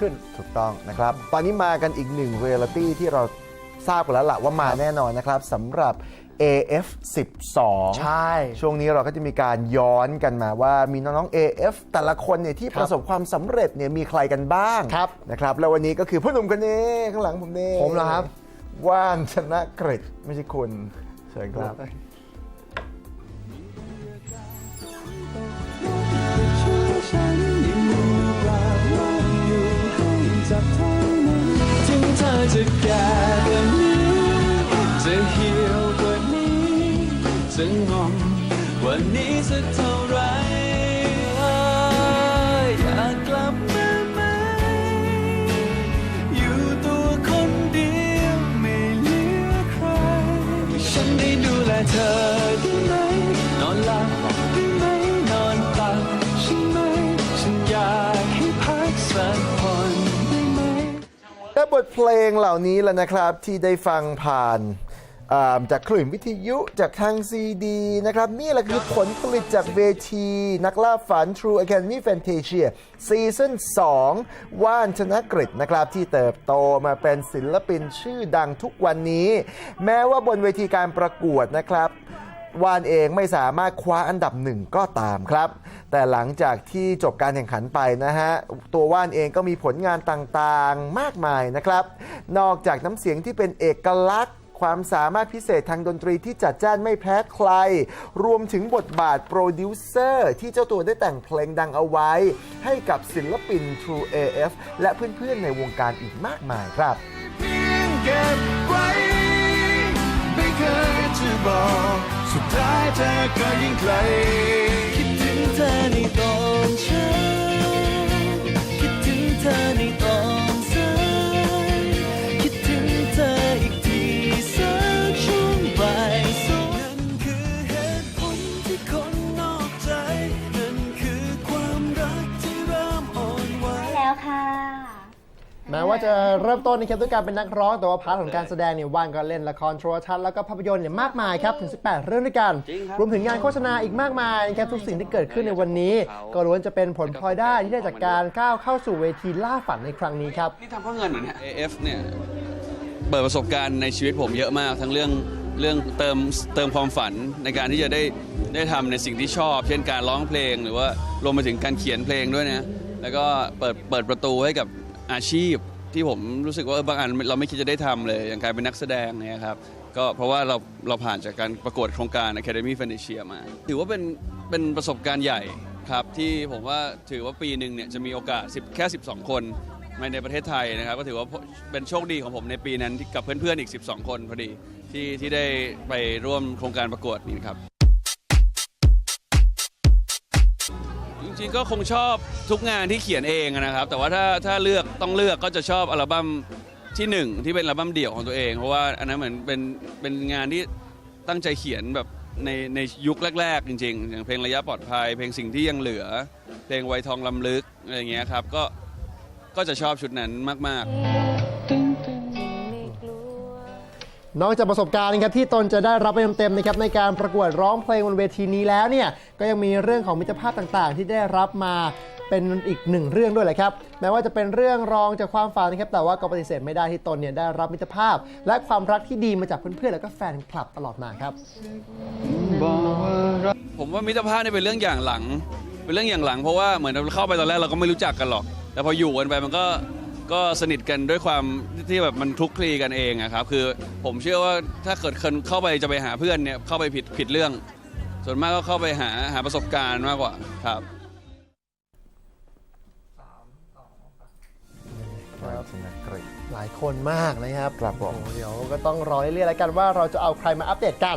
ขึ้น ถูกต้องนะครับ ตอนนี้มากันอีกหนึ่งเรียลิตี้ที่เราทราบกันแล้วล่ะว่ามาแน่นอนนะครับสำหรับ AF 12 ใช่ ช่วงนี้เราก็จะมีการย้อนกันมาว่ามีน้องๆ AF แต่ละคนเนี่ยที่ครับประสบความสำเร็จเนี่ยมีใครกันบ้างครับนะครับ แล้ววันนี้ก็คือพ่อหนุ่มคนนี้ข้างหลังผมนี่ผมเหรอครับ ว่านชนะกฤษไม่ใช่คุณเชิญครับ จะแก่กว่านี้ จะเหี่ยวกว่านี้ จะงอมกว่านี้สักเท่าไรอยากกลับมาไหม อยู่ตัวคนเดียวไม่เหลือใคร ฉันได้ดูแลเธอได้ไหม นอนหลับได้ไหม นอนตักใช่ไหม ฉันอยากให้พักสัก บทเพลงเหล่านี้แหละนะครับที่ได้ฟังผ่านอ่าจากคลื่นวิทยุจากทางซีดีนะครับ นี่แหละคือผลผลิตจากเวที นักล่าฝัน True Academy Fantasia ซีซั่น2 ว่านชนะกฤษนะครับ ที่เติบโตมาเป็นศิลปินชื่อดังทุกวันนี้ แม้ว่าบนเวทีการประกวดนะครับ วานเองไม่สามารถคว้าอันดับหนึ่งก็ตามครับ แต่หลังจากที่จบการแข่งขันไปนะฮะ ตัวว่านเองก็มีผลงานต่างๆมากมายนะครับ นอกจากน้ำเสียงที่เป็นเอกลักษณ์ความสามารถพิเศษทางดนตรีที่จัดจ้านไม่แพ้ใคร รวมถึงบทบาทโปรดิวเซอร์ที่เจ้าตัวได้แต่งเพลงดังเอาไว้ ให้กับศิลปิน True AF และเพื่อนๆในวงการอีกมากมายครับ สุดท้ายเธอก็ยิ่งไกล แม้ว่าจะเริ่มต้นนะครับด้วยการเป็นนักร้องแต่ว่าพาร์ทของการแสดงเนี่ยว่านก็เล่นละครโทรทัศน์แล้วก็ภาพยนตร์เนี่ยมากมายครับถึง 18 เรื่องด้วยกันรวมถึงงานโฆษณาอีกมากมายนะครับทุกสิ่งที่เกิดขึ้นในวันนี้ ก็ล้วนจะเป็นผลพลอยได้ที่ได้จากการก้าวเข้าสู่เวทีล่าฝันในครั้งนี้ครับ นี่ทำเพื่อเงินเหรอเนี่ย AF เนี่ยเปิดประสบการณ์ในชีวิตผมเยอะมาก ทั้งเรื่องเรื่องเติมเติมความฝันในการที่จะได้ได้ทำในสิ่งที่ชอบ เช่นการร้องเพลงหรือว่ารวมไปถึงการเขียนเพลงด้วยนะแล้วก็เปิดเปิดประตูให้กับ อาชีพที่ผมรู้สึกว่าเออบางอันเราไม่คิดจะได้ทำเลยอย่างการเป็นนักแสดงเนี่ยครับก็เพราะว่าเราเราผ่านจากการประกวดโครงการ Academy f a n t a s i a มา ถือว่าเป็นเป็นประสบการณ์ใหญ่ครับ ที่ผมว่าถือว่าปีหนึ่งเนี่ยจะมีโอกาส10แค่ 12 คนในประเทศไทยนะครับ ก็ถือว่าเป็นโชคดีของผมในปีนั้นที่กับเพื่อนๆอีก 12 คนพอดีที่ที่ได้ไปร่วมโครงการประกวดนี้ครับ จริงก็คงชอบทุกงานที่เขียนเองนะครับ แต่ว่าถ้าถ้าเลือกต้องเลือกก็จะชอบอัลบั้มที่หนึ่งที่เป็นอัลบั้มเดี่ยวของตัวเอง เพราะว่าอันนั้นเหมือนเป็นเป็นงานที่ตั้งใจเขียนแบบในในยุคแรก ๆ จริง ๆ อย่างเพลงระยะปลอดภัย เพลงสิ่งที่ยังเหลือ เพลงไวทองลำลึกอะไรอย่างเงี้ยครับก็ก็จะชอบชุดนั้นมาก ๆ นอกจากประสบการณ์นะครับที่ตนจะได้รับไปเต็มๆนะครับในการประกวดร้องเพลงบนเวทีนี้แล้วเนี่ยก็ยังมีเรื่องของมิตรภาพต่างๆ ที่ได้รับมาเป็นอีกหนึ่งเรื่องด้วยแหละครับแม้ว่าจะเป็นเรื่องรองจากความฝันนะครับแต่ว่าก็ปฏิเสธไม่ได้ที่ตนเนี่ยได้รับมิตรภาพ และความรักที่ดีมาจากเพื่อนๆแล้วก็แฟนคลับตลอดมาครับ ผมว่ามิตรภาพนี่เป็นเรื่องอย่างหลัง เป็นเรื่องอย่างหลังเพราะว่าเหมือนเราเข้าไปตอนแรกเราก็ไม่รู้จักกันหรอก แต่พออยู่กันไปมันก็ ก็สนิทกันด้วยความที่แบบมันคลุกคลีกันเองอะครับคือผมเชื่อว่าถ้าเกิดคนเข้าไปจะไปหาเพื่อนเนี่ยเข้าไปผิดผิดเรื่อง ส่วนมากก็เข้าไปหาหาประสบการณ์มากกว่าครับว่านชนะกฤษ หลายคนมากนะครับครับผม โอ้โหเดี๋ยวก็ต้องรอเรื่อยๆแล้วกันว่าเราจะเอาใครมาอัปเดตกัน